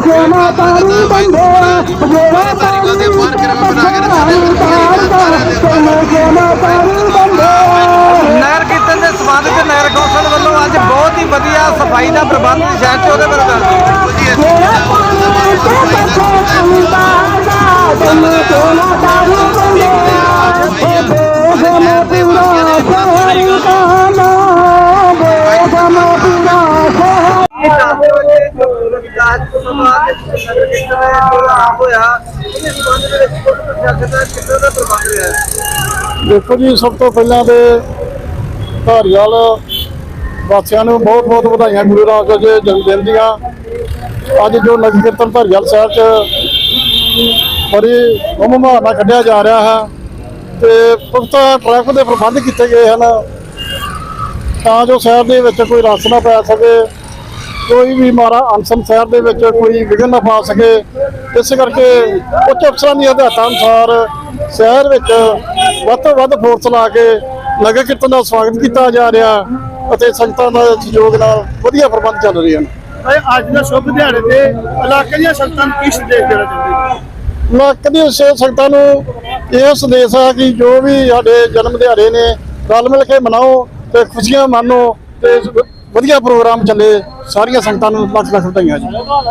ਜਮਾ ਤਾਰੂ ਬੰਦੇ ਜਿਹੜਾ ਨਾਰੀਕਲ ਦੇ ਬਾਹਰ ਗਰਾਮ ਬਣਾ ਕੇ ਰੱਖਦੇ ਤੈਨੂੰ ਜਮਾ ਤਾਰੂ ਬੰਦੇ ਨਗਰ ਕੀਰਤਨ ਦੇ ਵਿੱਚ ਨਗਰ ਕੌਂਸਲ ਵੱਲੋਂ ਅੱਜ ਬਹੁਤ ਹੀ ਵਧੀਆ ਸਫ਼ਾਈ ਦਾ ਪ੍ਰਬੰਧ ਸ਼ਹਿਰ 'ਚ ਉਹਦੇ ਬਾਰੇ ਦੱਸ ਦੇਖੋ ਜੀ, ਸਭ ਤੋਂ ਪਹਿਲਾਂ ਤੇ ਧਾਰੀਵਾਲ ਵਾਸੀਆਂ ਨੂੰ ਬਹੁਤ ਬਹੁਤ ਵਧਾਈਆਂ ਗੁਰੂ ਰਾਮਦਾਸ ਜੀ ਜਨਮ ਦਿਨ ਦੀਆਂ। ਅੱਜ ਜੋ ਨਗਰ ਕੀਰਤਨ ਧਾਰੀਵਾਲ ਸਾਹਿਬ ਚ ਬੜੀ ਮਮਾ ਨਾਲ ਕੱਢਿਆ ਜਾ ਰਿਹਾ ਹੈ ਤੇ ਪੁਖਤਾ ਟ੍ਰੈਫਿਕ ਦੇ ਪ੍ਰਬੰਧ ਕੀਤੇ ਗਏ ਹਨ ਤਾਂ ਜੋ ਸ਼ਹਿਰ ਦੇ ਵਿੱਚ ਕੋਈ ਰਸ ਨਾ ਪੈ ਸਕੇ। ਕੋਈ ਵੀ ਮਾਰਾ ਅਨਸਨ ਸ਼ਹਿਰ ਦੇ ਵਿੱਚ ਕੋਈ ਵਿਘਨ ਨਾ ਪਾ ਸਕੇ। ਇਸ ਕਰਕੇ ਉੱਚ ਅਫਸਰਾਂ ਦੀਆਂ ਹਦਾਇਤਾਂ ਅਨੁਸਾਰ ਸ਼ਹਿਰ ਵਿੱਚ ਵੱਧ ਤੋਂ ਵੱਧ ਫੋਰਸ ਲਾ ਕੇ ਨਗਰ ਕੀਰਤਨ ਦਾ ਸਵਾਗਤ ਕੀਤਾ ਜਾ ਰਿਹਾ ਅਤੇ ਸੰਗਤਾਂ ਦਾ ਸਹਿਯੋਗ ਨਾਲ ਵਧੀਆ ਪ੍ਰਬੰਧ ਚੱਲ ਰਹੇ ਹਨ। ਅੱਜ ਦੇ ਸ਼ੁਭ ਦਿਹਾੜੇ ਤੇ ਇਲਾਕੇ ਦੀਆਂ ਸੰਗਤਾਂ ਨੂੰ ਕੀ ਸੰਦੇਸ਼ ਦੇਣਾ ਚਾਹੁੰਦੇ ਕਦੀ ਸੇ ਸੰਗਤਾਂ ਨੂੰ ਇਹ ਸੰਦੇਸ਼ ਆ ਕਿ ਜੋ ਵੀ ਸਾਡੇ ਜਨਮ ਦਿਹਾੜੇ ਨੇ ਰਲ ਮਿਲ ਕੇ ਮਨਾਓ ਤੇ ਖੁਸ਼ੀਆਂ ਮਾਣੋ ਤੇ ਵਧੀਆ ਪ੍ਰੋਗਰਾਮ ਚੱਲੇ ਸਾਰੀਆਂ ਸੰਗਤਾਂ ਨੂੰ ਲੱਖ ਲੱਖ ਵਧਾਈਆਂ ਜੀ।